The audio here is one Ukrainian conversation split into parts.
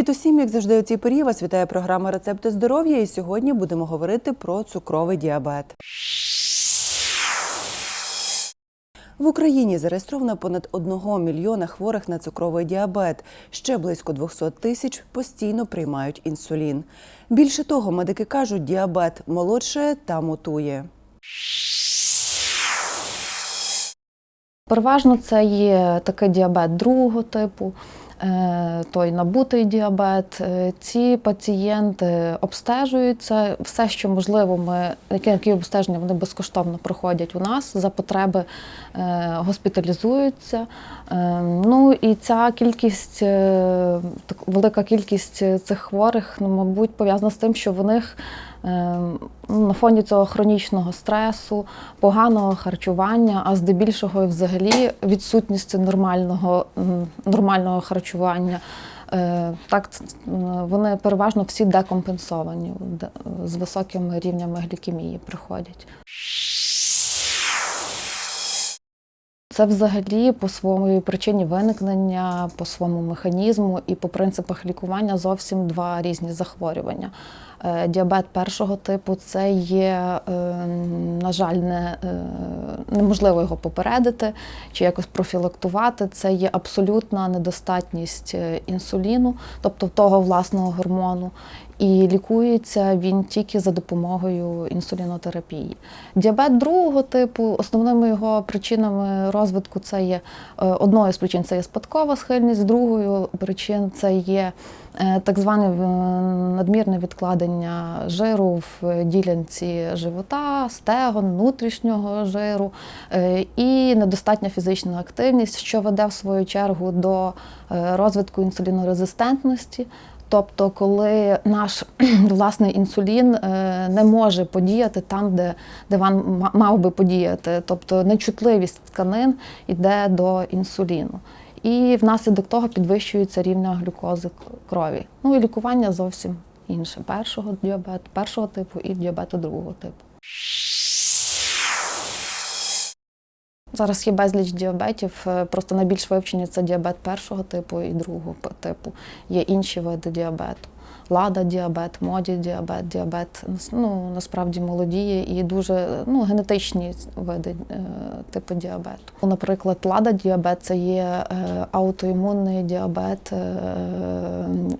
Привіт усім! Як завжди, у цій порі вас вітає програма Рецепти здоров'я. І сьогодні будемо говорити про цукровий діабет. В Україні зареєстровано понад 1 мільйона хворих на цукровий діабет. Ще близько 200 тисяч постійно приймають інсулін. Більше того, медики кажуть, діабет молодшає та мутує. Переважно це є такий діабет другого типу, той набутий діабет. Е, Ці пацієнти обстежуються. Все, що можливо, ми які, обстеження вони безкоштовно проходять у нас за потреби е, госпіталізуються. Е, Ну і ця кількість, е, так велика кількість цих хворих, ну, мабуть, пов'язана з тим, що в них е, на фоні цього хронічного стресу, поганого харчування, а здебільшого взагалі відсутністю нормального, нормального харчування. Е, Так, вони переважно всі декомпенсовані з високими рівнями глікемії приходять. Це взагалі по своїй причині виникнення, по своєму механізму і по принципах лікування зовсім два різні захворювання. Е, Діабет першого типу це є, е, на жаль, не, е, неможливо його попередити чи якось профілактувати. Це є абсолютна недостатність інсуліну, тобто того власного гормону. І лікується він тільки за допомогою інсулінотерапії. Діабет другого типу, основними його причинами розвитку це є одною з причин це є спадкова схильність, другою причин це є так зване е, надмірне відкладення жиру в ділянці живота, стегон, внутрішнього жиру е, і недостатня фізична активність, що веде в свою чергу до е, розвитку інсулінорезистентності. Тобто, коли наш власний інсулін е, не може подіяти там, де, де він мав би подіяти, тобто нечутливість тканин йде до інсуліну. І внаслідок того підвищується рівня глюкози крові. Ну і лікування зовсім інше першого діабету, першого типу і діабету другого типу. Зараз є безліч діабетів, е, просто найбільш вивчені це діабет першого типу і другого типу. Є інші види діабету. Лада діабет, моді діабет, діабет ну, насправді молодіє і дуже ну, генетичні види е, типу діабету. Наприклад, лада діабет це є е, аутоімунний діабет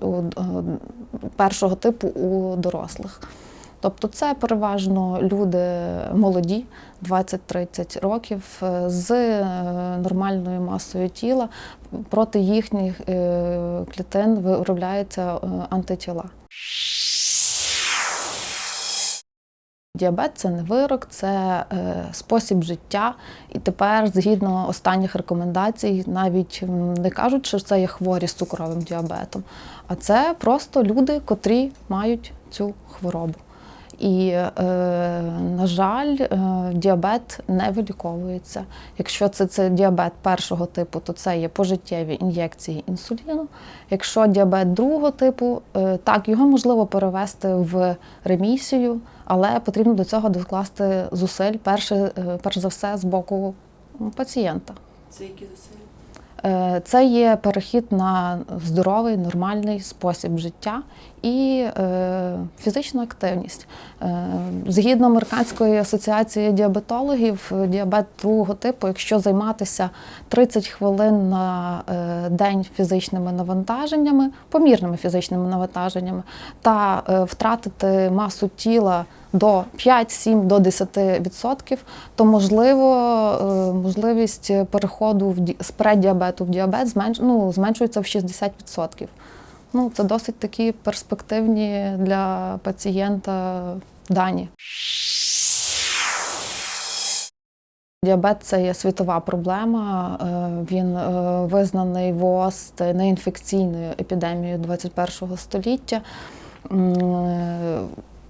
у, першого типу у дорослих. Тобто це переважно люди молоді, 20-30 років, е, з е, нормальною масою тіла. Проти їхніх е, клітин виробляються антитіла. Діабет це не вирок, це спосіб життя. І тепер, згідно останніх рекомендацій, навіть не кажуть, що це є хворі з цукровим діабетом, а це просто люди, котрі мають цю хворобу. І, е, на жаль, е, діабет не виліковується. Якщо це, це діабет першого типу, то це є пожиттєві ін'єкції інсуліну. Якщо діабет другого типу, е, так, його можливо перевести в ремісію, але потрібно до цього докласти зусиль, перше, перш за все, з боку пацієнта. Це які зусилля? Е, Це є перехід на здоровий, нормальний спосіб життя і е, фізична активність. Е, Згідно Американської асоціації діабетологів, діабет другого типу, якщо займатися 30 хвилин на день фізичними навантаженнями, помірними фізичними навантаженнями, та втратити масу тіла до 5-7 до 10%, то можливо е, можливість переходу в ді- з преддіабету в діабет зменш, ну, зменшується в 60%. Ну, це досить такі перспективні для пацієнта дані. Діабет це є світова проблема. е, Він е, визнаний ВООЗ неінфекційною епідемією 21 століття.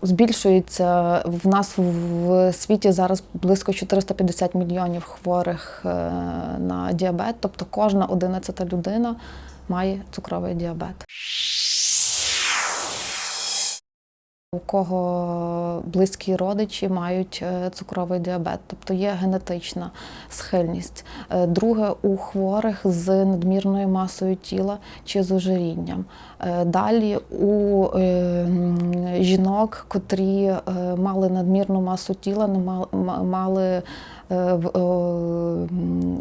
Збільшується в нас в світі зараз близько 450 мільйонів хворих е, на діабет, тобто кожна одинадцята людина має цукровий діабет. У кого близькі родичі мають е, цукровий діабет, тобто є генетична схильність. Е, Друге у хворих з надмірною масою тіла чи з ожирінням. Е, Далі у жінок, котрі мали надмірну масу тіла, не мали,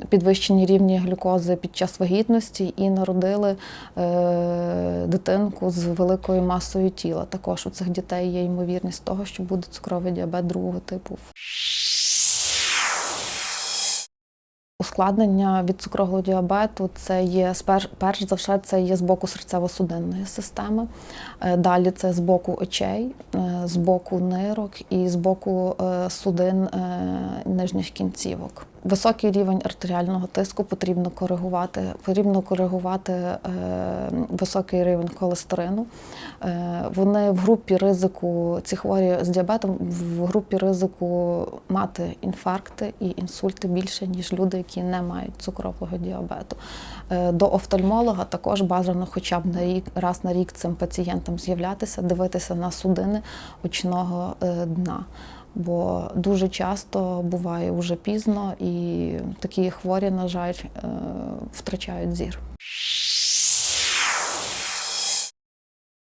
підвищені рівні глюкози під час вагітності і народили е, дитинку з великою масою тіла. Також у цих дітей є ймовірність того, що буде цукровий діабет другого типу. Ускладнення від цукрового діабету це є перш за все, це є з боку серцево-судинної системи. Е, Далі це з боку очей, е, з боку нирок і з боку е, судин нижніх кінцівок. Високий рівень артеріального тиску потрібно коригувати. Потрібно коригувати високий рівень холестерину. Е, Вони в групі ризику, ці хворі з діабетом, в групі ризику мати інфаркти і інсульти більше, ніж люди, які не мають цукрового діабету. Е, До офтальмолога також бажано хоча б на рік, раз на рік цим пацієнтам з'являтися, дивитися на судини очного е, дна. Бо дуже часто буває вже пізно, і такі хворі, на жаль, втрачають зір.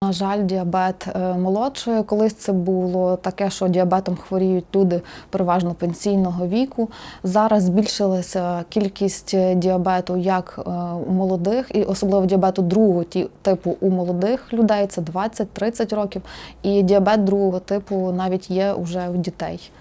На жаль, діабет е, молодшої. Колись це було таке, що діабетом хворіють люди переважно пенсійного віку. Зараз збільшилася кількість е, діабету як е, у молодих, і особливо діабету другого типу у молодих людей це 20-30 років. І діабет другого типу навіть є вже у дітей.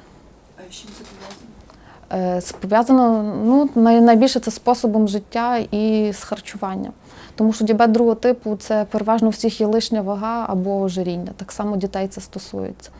А чим це пов'язано? Пов'язано ну, найбільше це способом життя і з харчуванням. Тому що діабет другого типу це переважно всіх є лишня вага або ожиріння. Так само дітей це стосується.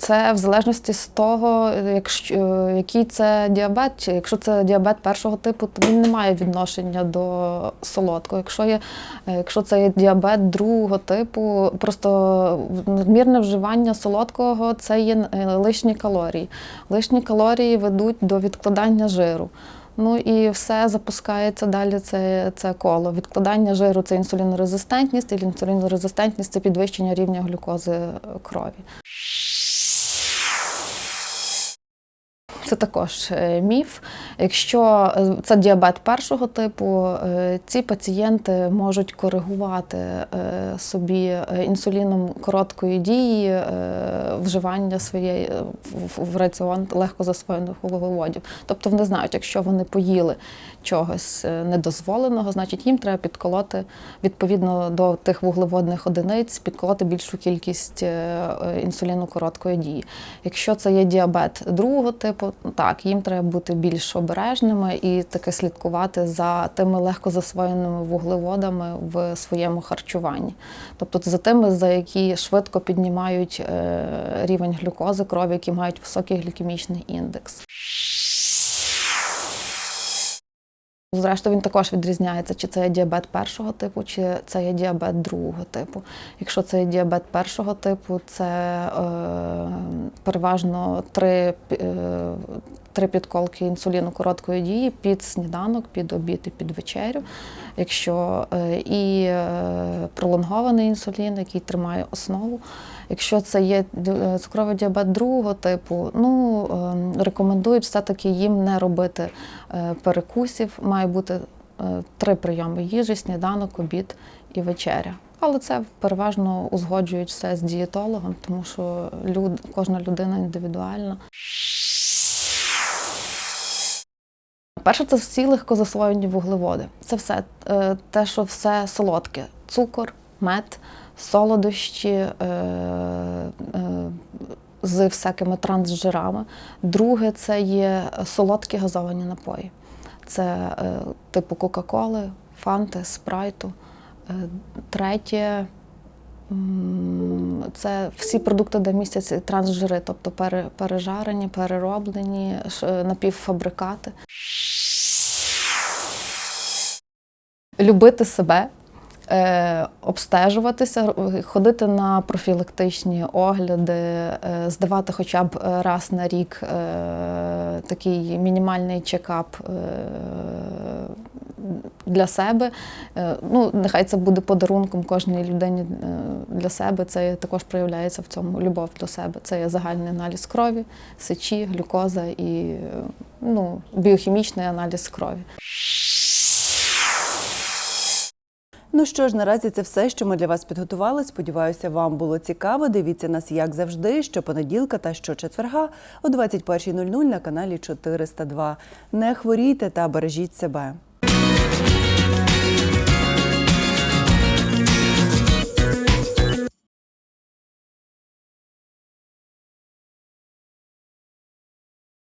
Це в залежності з того, якщо, е, який це діабет, чи якщо це діабет першого типу, то він не має відношення до солодкого. Якщо, є, е, якщо це є діабет другого типу, просто надмірне вживання солодкого це є е, лишні калорії. Лишні калорії ведуть до відкладання жиру. Ну і все запускається далі. Це, це коло. Відкладання жиру це інсулінорезистентність, і інсулінорезистентність це підвищення рівня глюкози крові. Це також е, міф. Якщо е, це діабет першого типу, е, ці пацієнти можуть коригувати собі інсуліном короткої дії вживання своєї в- раціон легко засвоєних вуглеводів. Тобто вони знають, якщо вони поїли чогось недозволеного, значить їм треба підколоти відповідно до тих вуглеводних одиниць, підколоти більшу кількість інсуліну короткої дії. Якщо це є діабет другого типу, так їм треба бути більш обережними і таке слідкувати за тими легко засвоєними вуглеводами в своєму харчуванні. Тобто за тими, за які швидко піднімають е, рівень глюкози крові, які мають високий глікемічний індекс. Зрештою, він також відрізняється, чи це є діабет першого типу, чи це є діабет другого типу. Якщо це є діабет першого типу, це е, переважно три, е, три підколки інсуліну короткої дії під сніданок, під обід і під вечерю. Якщо е, і е, пролонгований інсулін, який тримає основу. Якщо це є е, цукровий діабет другого типу, ну рекомендують все-таки їм не робити перекусів. Має бути три прийоми їжі: сніданок, обід і вечеря. Але це переважно узгоджують все з дієтологом, тому що люд, кожна людина індивідуальна. Перше, це всі легкозасвоєні вуглеводи. Це все е, те, що все солодке: цукор, мед, солодощі е, е, з всякими трансжирами. Друге, це є солодкі газовані напої. Це типу Кока-Коли, Фанти, Спрайту. Третє. Це всі продукти, де містяться трансжири, тобто пере- пережарені, перероблені, напівфабрикати. Любити себе, е, обстежуватися, ходити на профілактичні огляди, е, здавати хоча б е, раз на рік е, такий мінімальний чекап е, для себе. Е, Ну, нехай це буде подарунком кожній людині е, для себе. Це також проявляється в цьому любов до себе. Це є загальний аналіз крові, сечі, глюкоза і е, ну, біохімічний аналіз крові. Ну що ж, наразі це все, що ми для вас підготували. Сподіваюся, вам було цікаво. Дивіться нас, як завжди, щопонеділка та щочетверга о 21.00 на каналі 402. Не хворійте та бережіть себе.